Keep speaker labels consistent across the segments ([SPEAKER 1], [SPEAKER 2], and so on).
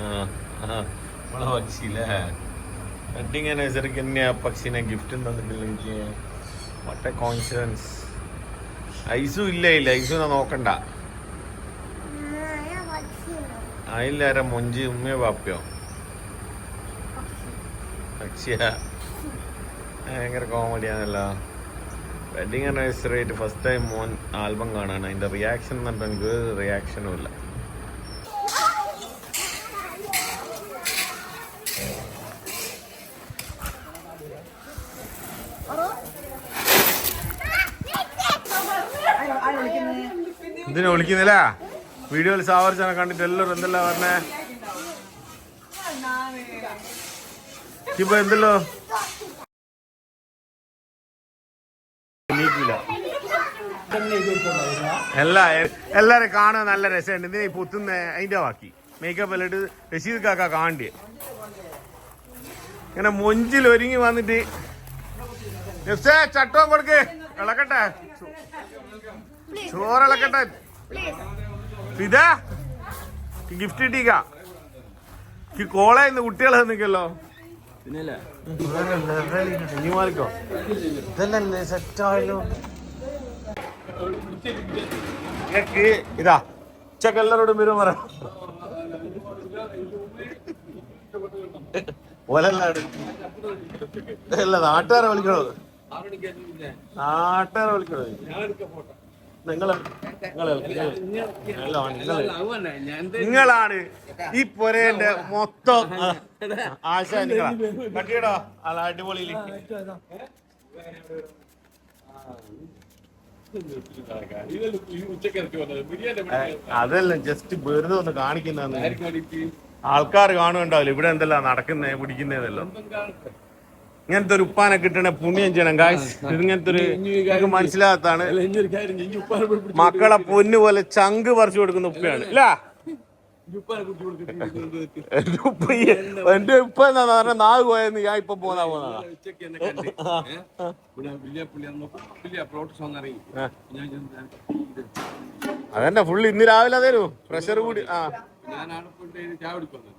[SPEAKER 1] നമ്മളെ പക്ഷിയില്ലേ? വെഡിങ് ആനിവേഴ്സറിക്ക് തന്നെ ആ പക്ഷിനെ ഗിഫ്റ്റ് തന്നിട്ടില്ല എനിക്ക് വട്ട കോൺഫിഡൻസ് ഐസും ഇല്ല? ഇല്ല ഐസും നോക്കണ്ട. അതിലാര മൊഞ്ചി ഉമ്മയോ പാപ്പയോ പക്ഷിയാ. ഭയങ്കര കോമഡിയാണല്ലോ. വെഡിങ് ആനിവേഴ്സറി ആയിട്ട് ഫസ്റ്റ് ടൈം മോൻ ആൽബം കാണാണ്. അതിന്റെ റിയാക്ഷൻ എന്ന് പറഞ്ഞാൽ എനിക്ക് റിയാക്ഷനും ഇല്ല. എന്തിനാ വിളിക്കുന്നില്ല വീഡിയോയിൽ സാവർച്ചാണ് കണ്ടിട്ട് എല്ലാവരും എന്തല്ല പറഞ്ഞേ? ഇപ്പൊ എന്തല്ലോ? എല്ലാ എല്ലാരും കാണാൻ നല്ല രസമുണ്ട്. ഇതിനെ പൊത്തുന്ന? അതിന്റെ ബാക്കി. മേക്കപ്പ് എല്ലാം ഇട്ട് റഷീദ് കാക്ക കാണ്ട് ഇങ്ങനെ മൊഞ്ചിൽ ഒരുങ്ങി വന്നിട്ട്. ചട്ടവും ചട്ടം കൊടുക്ക്. ഇളക്കട്ടെ. ചോറിളക്കട്ടെ. ഇതാ ഗിഫ്റ്റ് കിട്ടിക്ക കോളേന്ന് കുട്ടികളെ നിൽക്കല്ലോ മാറിക്കോ ഇതല്ലേ സെറ്റായല്ലോ ഇതാ ഉച്ചയ്ക്ക് എല്ലാരോടും വരും പറ. ഒലല്ലാട് അല്ല നാട്ടുകാരെ വിളിക്കണോ നാട്ടുകാരെ വിളിക്കണോ നിങ്ങൾ നിങ്ങൾ നിങ്ങളാണ് നിങ്ങൾ നിങ്ങളാണ് ഈ പൊരേന്റെ മൊത്തം ആശ നിങ്ങളാ. അടിപൊളിയിൽ. അതല്ല ജസ്റ്റ് വെറുതെ ഒന്ന് കാണിക്കുന്ന ആൾക്കാർ കാണുന്നുണ്ടാവില്ല ഇവിടെ എന്തെല്ലാം നടക്കുന്നേ പിടിക്കുന്നതല്ലോ ഇങ്ങനത്തെ ഒരു ഉപ്പാനെ കിട്ടണ പുണ്യം ചെയ്യണം കാശ് ഇങ്ങനത്തെ ഒരു മനസ്സിലാകത്താണ് മക്കളെ പൊന്നു പോലെ ചങ്ക് പറിച്ചു കൊടുക്കുന്ന ഉപ്പയാണ്. ഇല്ല. എന്റെ ഉപ്പ ഈ- എന്റെ ഉപ്പ എന്താ പറഞ്ഞ? നാഗ് പോയെന്ന് ഞാൻ ഇപ്പൊ പോന്നാ പോന്നാ? അതന്നെ ഫുള്ള് ഇന്ന് രാവിലെ തരൂ പ്രഷർ കൂടി. ആ.
[SPEAKER 2] ഞാനാണ് കൊണ്ട് ചായ കുടിക്കുന്നത്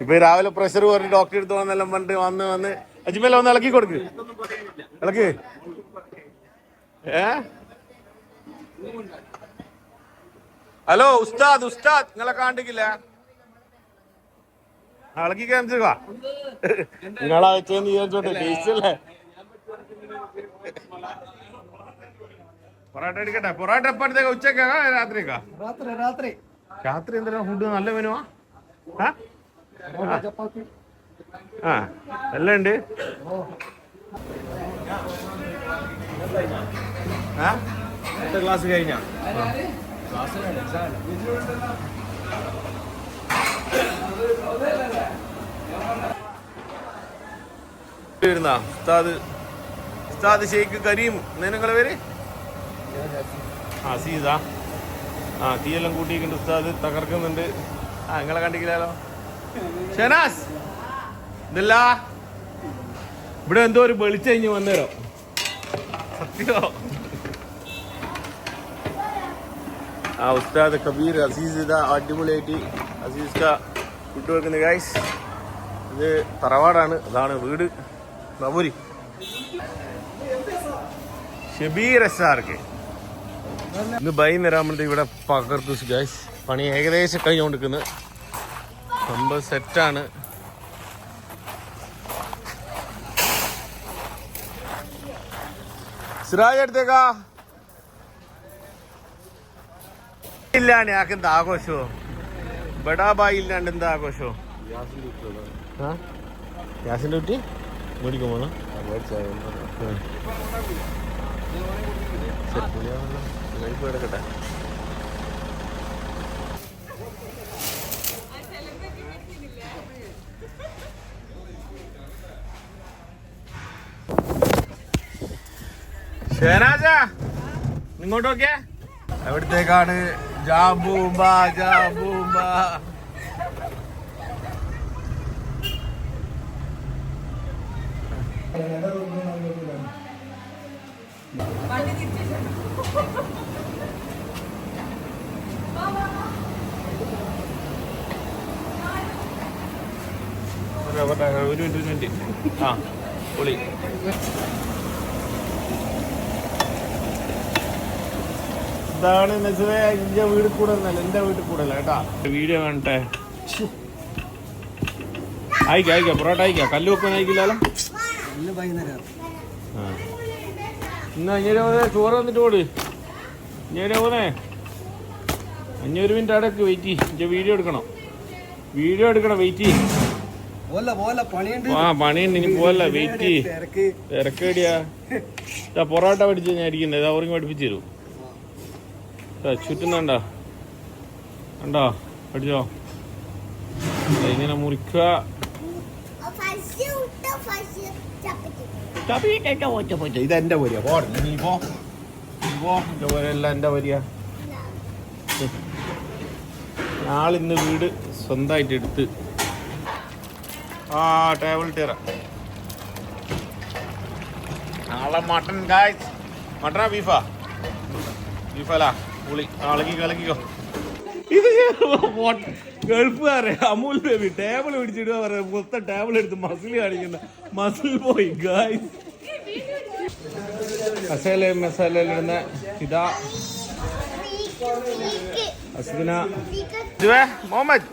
[SPEAKER 2] ഇപ്പൊ
[SPEAKER 1] രാവിലെ പ്രഷർ പറഞ്ഞ് ഡോക്ടറെ അടുത്ത് വന്നെല്ലാം പറഞ്ഞിട്ട് വന്ന് വന്ന് അജ്മല ഒന്ന് ഇളക്കി കൊടുക്ക്. ഇളക്ക്. ഏ? ഹലോ ഉസ്താദ് ഉസ്താദ്. നിങ്ങളെ കാണ്ടിക്കില്ല ഇളക്കി കാണിച്ചുക നിങ്ങളാ വെച്ചെന്ന് വിചാരിച്ചോട്ടെ ടേസ്റ്റ് അല്ലേ? പൊറോട്ട എടുക്കട്ടെ. പൊറോട്ട എപ്പോഴത്തേക്ക് ഉച്ചക്കാ രാത്രിക്കാ?
[SPEAKER 3] രാത്രി രാത്രി.
[SPEAKER 1] രാത്രി എന്തെല്ലാം ഫുഡ് നല്ല മെനുവാ ആ? എല്ലാം ഉണ്ട്?
[SPEAKER 3] ക്ലാസ് കഴിഞ്ഞ?
[SPEAKER 1] ഇരുന്നാ ഉസ്താദ്. ഉസ്താദ് ഷെയ്ഖ് കരീം നിങ്ങളെ പേര്? ആ ആ തീയെല്ലാം കൂട്ടിയിട്ടുണ്ട് ഉസ്താദ്. തകർക്കുന്നുണ്ട്. ആ നിങ്ങളെ കണ്ടിക്കില്ലല്ലോ ഷനാസ്. ഇതല്ല? ഇവിടെ എന്തോ ഒരു വെളിച്ചു കഴിഞ്ഞ് വന്നേരോ. സത്യോ ആ ഉസ്താദ് കബീർ അസീസ് ഇതാ അടിപൊളിയായിട്ട് അസീസ് ഫുഡ് വെക്കുന്നത്. ഗൈസ് ഇത് തറവാടാണ്. അതാണ് വീട്. നവൂരി. ഷബീർ എസ് ആർക്ക് ഇന്ന് വൈകുന്നേരമാകുമ്പോഴത്തേക്ക് ഇവിടെ പകർത്തു ഗൈസ് പണി ഏകദേശം കഴിഞ്ഞുകൊണ്ടിരിക്കുന്നത് സംഭവം സെറ്റാണ് സിറാജ് എടുത്തേക്കാ. ഇല്ലാണ്ട് ഞങ്ങൾക്ക് എന്താ ആഘോഷമോ ബഡാബായി ഇല്ലാണ്ട് എന്താ ആഘോഷമോ ആ? ഗ്യാസിന്റെ കുറ്റി പോന്നോ എടുക്കട്ടെ ഷേനാജ ഇങ്ങോട്ട് നോക്കിയേ. എവിടത്തേക്കാണ്? ജാബൂമ്പ ജാബൂമ്പ ഒരു മിനിറ്റ് ഒരു മിനിറ്റ്. ആ പൊളി. ഇതാണ് നസുവേ എന്റെ വീട് കൂടെ ഒന്നല്ല എന്റെ വീട്ടിൽ കൂടെ അല്ല കേട്ടാ. വീഡിയോ കാണട്ടെ. അയക്കാം അയക്കാം പൊറോട്ട അയക്കാം. കല്ല് വെക്കാൻ അയക്കില്ലാലോ
[SPEAKER 3] ഇന്ന് വൈകുന്നേരം.
[SPEAKER 1] ആ. എന്നാ അഞ്ഞൂറ് പോന്നെ ചോറ് വന്നിട്ട് പോട്. അഞ്ഞൂറ് പോന്നെ അഞ്ഞൂറ് മിനിറ്റ് അടക്ക് വെയിറ്റ് ചെയ്യ്. വീഡിയോ എടുക്കണം. വീഡിയോ എടുക്കണം വെയിറ്റ് ചെയ്യ്. ആ പണിയുണ്ട്. ഇനി പോവല്ല വെയിറ്റ് തിരക്കേടിയാ. പൊറോട്ട പഠിച്ച് ഞാൻ ഇരിക്കുന്നത് അവർക്ക് പഠിപ്പിച്ചു തരും. ചുറ്റുന്നുണ്ടോ? കണ്ടോ പഠിച്ചോ ഇങ്ങനെ മുറിക്കുക. ഇത് എന്റെ വരിക എന്റെ പോലെയല്ല എന്റെ വരിക ഞാളിന്ന് വീട് സ്വന്തമായിട്ട് എടുത്ത്. ആ ടേബിൾ ടീറ നാളെ മട്ടൻ ഗായ്സ് മട്ടനാ ബീഫാ? ബീഫല്ല പുളി. കളക്കിക്കോ ഇത് ഗൾഫുകാരെ അമൂൽ ബേബി ടേബിൾ പിടിച്ചിടുക പറയാ മൊത്തം ടേബിൾ എടുത്ത് മസിൽ കാണിക്കുന്ന. മസിൽ പോയി ഗായ് മസാല മസാല ഇടുന്ന. ഇതാ. അസ്ദിന മുഹമ്മദ്.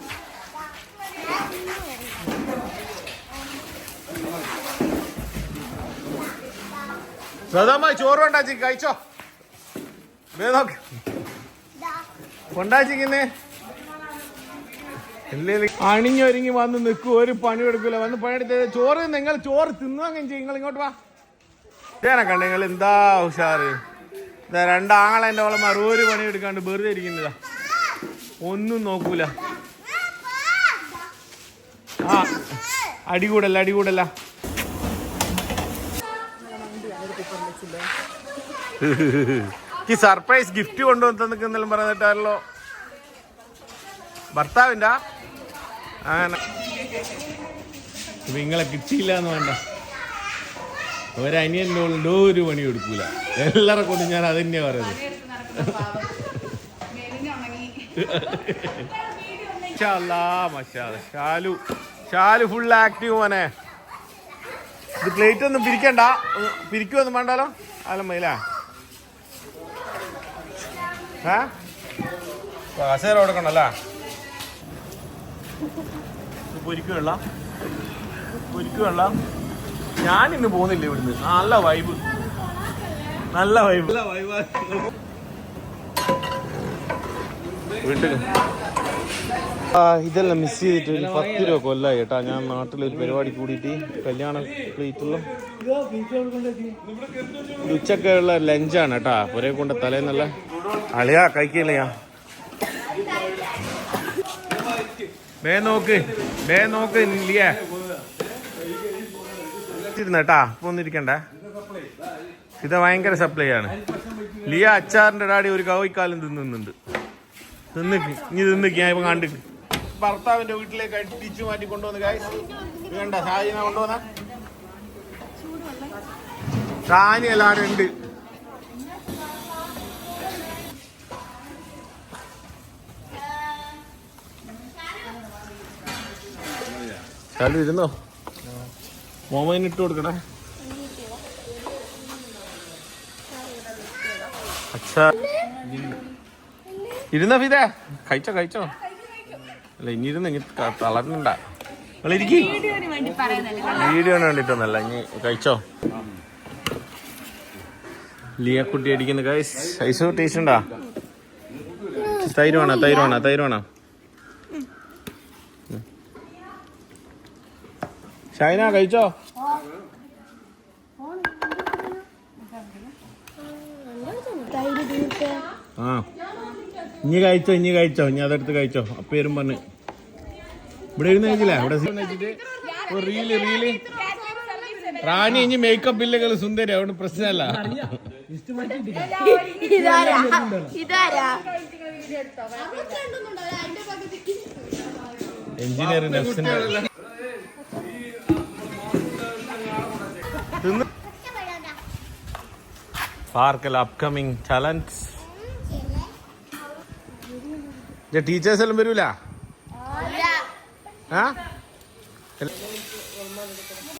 [SPEAKER 1] സദാമായി ചോറ് വേണ്ടാച്ചി കഴിച്ചോ? വേ നോക്ക്. കൊണ്ടാച്ചിക്കുന്നേ അണിഞ്ഞൊരുങ്ങി വന്ന് നിൽക്കും ഒരു പണി എടുക്കൂല. വന്ന് പണിയെടുത്ത് ചോറ് നിങ്ങൾ ചോറ് തിന്നുവാങ്ങും ചെയ്യും. നിങ്ങൾ ഇങ്ങോട്ട് വാ. ഇതേനെ കണ്ട? നിങ്ങൾ എന്താ ഉഷാറ്? ഇതാ രണ്ടാങ്ങളെ എന്റെ ഓളെ മറുപടി പണി എടുക്കാണ്ട് വെറുതെ ഇരിക്കുന്നതാ. ഒന്നും നോക്കൂല. ആ അടികൂടല്ല അടികൂടല്ല. ഈ സർപ്രൈസ് ഗിഫ്റ്റ് കൊണ്ടുവന്ന് നിൽക്കുന്നെല്ലാം പറഞ്ഞിട്ടാണല്ലോ. ഭർത്താവിന്റെ അങ്ങനെ. നിങ്ങളെ കിട്ടിയില്ല എന്ന് വേണ്ട. ഒരനിയന്റെ ഉള്ളിൽ ഒരു പണി കൊടുക്കൂല. എല്ലാരെ കൊണ്ട് ഞാൻ അത് തന്നെയാ പറയുന്നത്. ഷാലു ഷാലു ഫുൾ ആക്റ്റീവ് മോനെ. ഇത് പ്ലേറ്റ് ഒന്നും പിരിക്കണ്ട. ഒന്ന് പിരിക്കുവൊന്നും വേണ്ടാലോ? അല്ല മയിലാ കസേര കൊടുക്കണല്ലേ പൊരിക്കുവെള്ള പൊരിക്കുവെള്ള ഞാനിന്ന് പോകുന്നില്ല ഇവിടുന്ന്. നല്ല വൈബ് നല്ല വൈബ് വീട്ടിൽ ആ. ഇതെല്ലാം മിസ് ചെയ്തിട്ട് ഒരു പത്ത് രൂപ കൊല്ലായി കേട്ടാ. ഞാൻ നാട്ടിൽ ഒരു പരിപാടി കൂടിയിട്ട് കല്യാണ പ്ലേറ്റുള്ള ഉച്ചക്കുള്ള ലഞ്ചാണ് കേട്ടാ. ഒരേ കൊണ്ട് തലേന്നല്ല അളിയാ കഴിക്കില്ലയാ വേ നോക്ക് വേ നോക്ക് ഇരുന്നേട്ടാ ഇപ്പൊ ഒന്നിരിക്കണ്ടേ? ഇത് ഭയങ്കര സപ്ലൈ ആണ്. ലിയ അച്ചാറിന്റെ ഡാഡി ഒരു കവിക്കാലം തിന്നുന്നുണ്ട് തിന്നിക്ക് ഇനി തിന്നിക്ക് ഞാൻ ഇപ്പൊ കണ്ടിക്ക് ഭർത്താവിന്റെ വീട്ടിലേക്ക് അടിച്ചു മാറ്റി കൊണ്ടുവന്ന് കായ് വേണ്ട കൊണ്ടുവന്ന? ഷാനി എല്ലാവരും ഉണ്ട്. ശാലു ഇരുന്നോ? മോമന് ഇട്ട് കൊടുക്കണേ. അച്ഛാ. ഇരുന്ന ഫിദേ? കഴിച്ചോ കഴിച്ചോ. അല്ല ഇനി ഇരുന്ന് ഇനി തളർന്നണ്ട ഇരിക്കി. വീഡിയോന് വേണ്ടിട്ടൊന്നല്ല ഇനി കഴിച്ചോ. ലിയക്കുട്ടി അടിക്കുന്ന കൈസ് ഐസോ ടേസ്റ്റ് ഉണ്ടാ? തൈര് വേണോ തൈര് വേണോ തൈര് വേണോ? ഷൈന കഴിച്ചോ ആ ഇനി കഴിച്ചോ ഇനി കഴിച്ചോ ഇനി അതെടുത്ത് കഴിച്ചോ അപ്പേരും പറഞ്ഞ്. ഇവിടെ ഇരുന്ന് കഴിച്ചില്ല? ഇവിടെ റീൽ റീൽ റാണി ഇനി മേക്കപ്പ് ഇല്ലെങ്കിൽ സുന്ദരി അതുകൊണ്ട് പ്രശ്നമല്ല.
[SPEAKER 4] ഇതാരാ
[SPEAKER 1] തിന്ന്. പാർക്കൽ അപ്കമിങ് ടാലൻസ് ടീച്ചേഴ്സ് എല്ലാം വരൂല? ആ?